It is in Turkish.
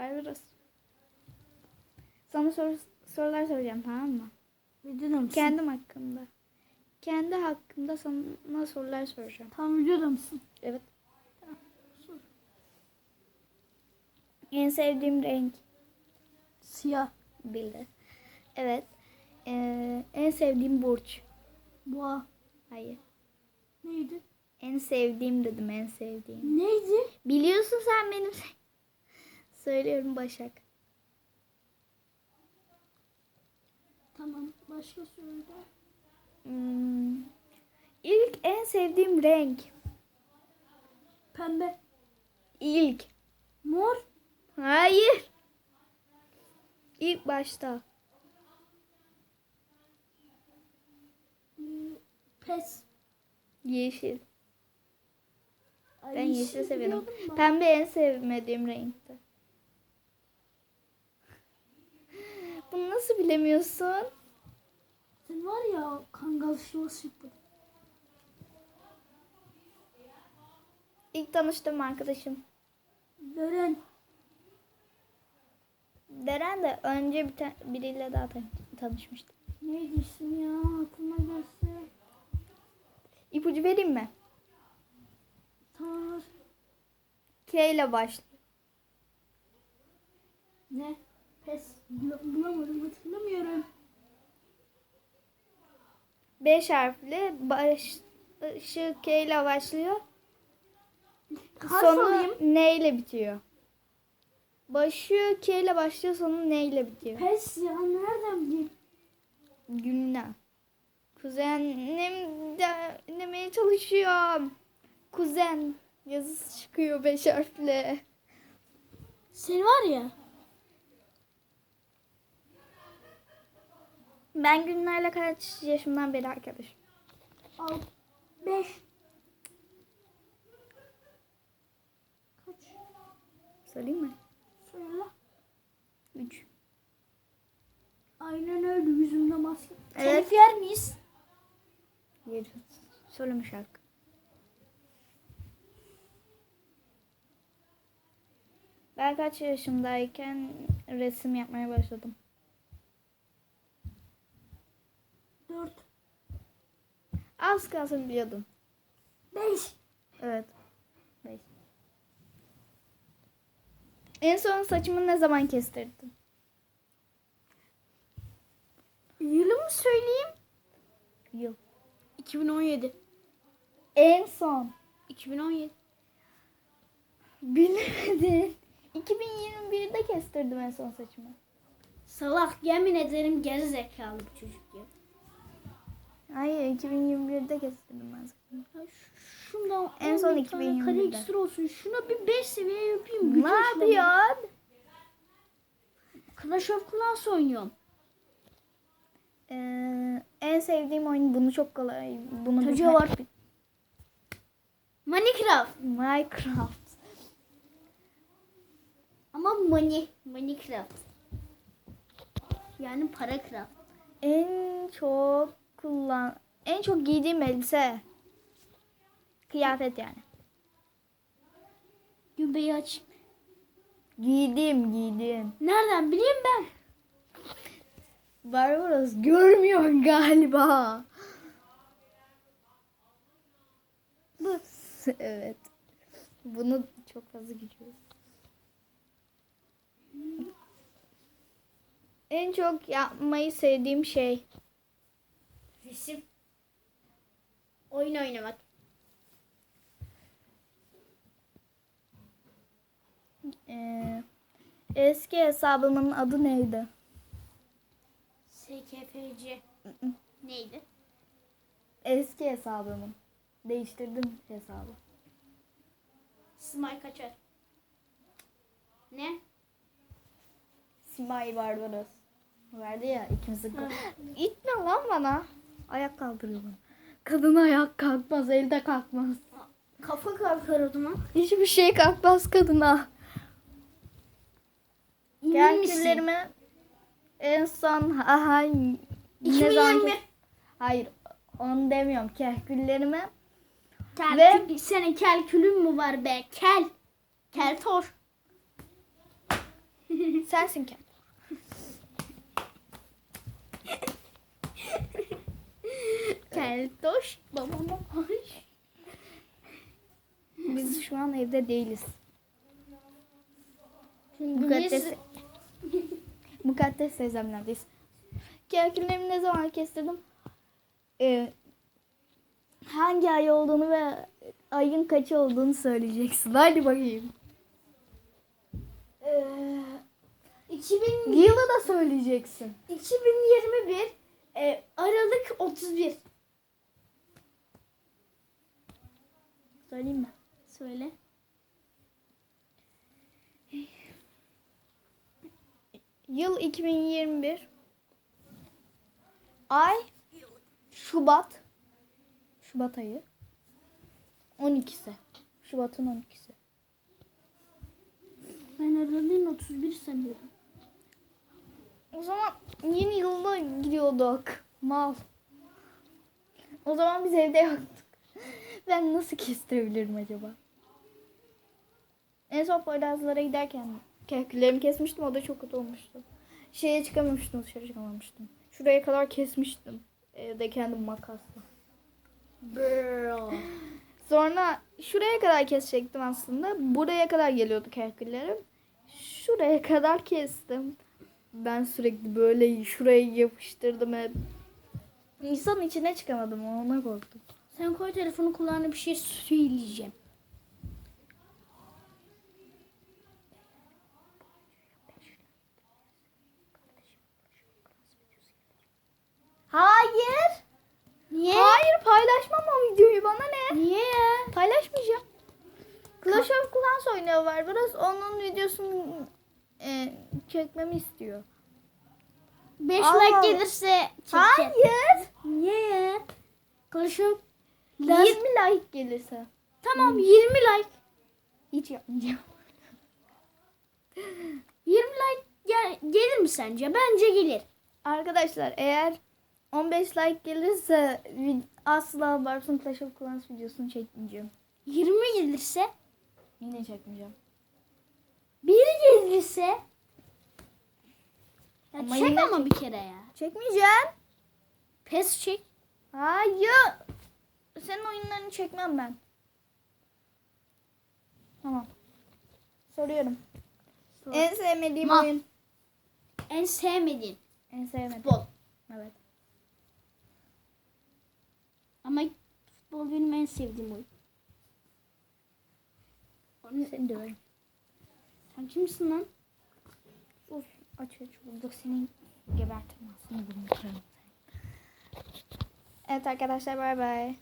Barbaros. Sana soru, sorular soracağım tamam mı? Videoda mısın? Kendim hakkında. Kendi hakkında sana sorular soracağım. Tam videoda mısın? Evet. En sevdiğim renk Siyah. bildi. Evet. Ee, en sevdiğim burç. Boğa. Hayır. Neydi? En sevdiğim dedim en sevdiğim. Neydi? Biliyorsun sen benim. Söylüyorum Başak. Tamam. Başka söyle. Hmm. İlk en sevdiğim renk. Pembe. İlk. Mor. Hayır. İlk başta. Hmm, Pes. Yeşil. Ay, Ben yeşil seviyorum. Pembe en sevmediğim renkti. Bunu nasıl bilemiyorsun? Sen var ya kangal şivası yapın. İlk tanıştığım arkadaşım. Deren. Deren de önce bir ta- biriyle daha tan- tanışmıştı. Neydi ismi ya? Aklıma gelse. İpucu vereyim mi? Tamam. K ile başlıyor. Ne? Pes. Bula- bulamadım hatırlamıyorum. Beş harfli başı K ile başlıyor. Harf Sonu alayım. N ile bitiyor. Başı K ile başlıyor, sonu N ile bitiyor. Pes ya nereden bileyim? Gülna. Kuzenim de demeye çalışıyorum. Kuzen yazısı çıkıyor beş harfle. Sen var ya. Ben Gülna'yla kaç yaşımdan beri arkadaşım? Al. Beş. Kaç? Söyleyeyim mi? Söyle. Üç. Aynen öyle yüzümde maske. Evet. Telif yer miyiz? Yedi. Söyleme şarkı. Ben kaç yaşımdayken resim yapmaya başladım. Dört. Az kalsın biliyordum. Beş. Evet. Beş. En son saçımı ne zaman kestirdin? Yılı mı söyleyeyim? Yıl. 2017. En son. 2017. Bilemedin. 2021'de kestirdim en son saçımı. Salak yemin ederim geri zekalı bir çocuk ya. Hayır 2021'de kestirdim ben ş- Şundan En son 11 tane 2020'de. kare ekstra olsun. Şuna bir 5 seviye yapayım. Ne yapıyorsun? Clash of Clans oynuyorum. Ee, en sevdiğim oyun bunu çok kolay. Bunu Çocuğu bilmem- var. Minecraft. Minecraft. Ama money. Minecraft. Yani para craft. En çok kullan en çok giydiğim elbise. Kıyafet yani. Göbeği açık. Giydim, giydim. Nereden bileyim ben? Barbaros görmüyor galiba. Bu evet. Bunu çok fazla gidiyor. En çok yapmayı sevdiğim şey Resim. Oyun oynamak. eee, eski hesabımın adı neydi? SKFC. Neydi? Eski hesabımın. Değiştirdim hesabı. Smile kaçar. Ne? Simay Barbaros. Verdi ya ikimizin. İtme lan bana. Ayak kaldırıyor bana. Kadın ayak kalkmaz, elde kalkmaz. Kafa kalkar o zaman. Hiçbir şey kalkmaz kadına. Misin? Kalküllerimi en son aha, ne 2021. zaman Hayır onu demiyorum. Kalküllerimi Kel, Senin kel külün mü var be? Kel. Kel tor. Sensin Kel. Keltoş babama hoş. Biz şu an evde değiliz. Mukaddes, Mukaddes teyzemlerdeyiz. Kelkilerimi ne zaman kestirdim? Ee, hangi ay olduğunu ve ayın kaçı olduğunu söyleyeceksin. Hadi bakayım. Ee, 2000, Yılı da söyleyeceksin. 2021 e, Aralık 31. Söyleyeyim mi? Söyle. Yıl 2021. Ay Şubat. Şubat ayı. 12'si. Şubat'ın 12'si. Ben Aralık'ın 31 sanıyorum. O zaman yeni yılda gidiyorduk. Mal. O zaman biz evde yoktuk. Ben nasıl kestirebilirim acaba? En son Poyrazlara giderken keklerimi kesmiştim. O da çok kötü olmuştu. Şeye çıkamamıştım. Dışarı çıkamamıştım. Şuraya kadar kesmiştim. Evde kendim makasla. Bro. Sonra şuraya kadar kesecektim aslında. Buraya kadar geliyordu keklerim. Şuraya kadar kestim. Ben sürekli böyle şuraya yapıştırdım hep. İnsanın içine çıkamadım ona korktum. Sen koy telefonu kulağına bir şey söyleyeceğim. Hayır. Niye? Hayır paylaşmam o videoyu bana ne? Niye ya? Paylaşmayacağım. Clash of Clans oynuyorlar. Biraz onun videosunu e, çekmemi istiyor. 5 Aa. like gelirse çekeceğim. Hayır. Niye ya? Konuşup 20 like gelirse. Tamam 20 like. Hiç yapmayacağım. 20 like gel- gelir mi sence? Bence gelir. Arkadaşlar eğer 15 like gelirse asla Barbsun Clash of Clans videosunu çekmeyeceğim. 20 gelirse, Yine çekmeyeceğim. 1 gelirse ya Ama çek ama çek. bir kere ya. Çekmeyeceğim. Pes çek. Hayır. Senin oyunlarını çekmem ben. Tamam. Soruyorum. Sor. En sevmediğim Ma. oyun. En sevmediğin En sevmediğim. futbol. Evet. Ama futbol benim en sevdiğim oyun. Seni döverim. Sen kimsin lan? Sus. Aç aç bulduk seni aslında bunu. Evet arkadaşlar bay bay.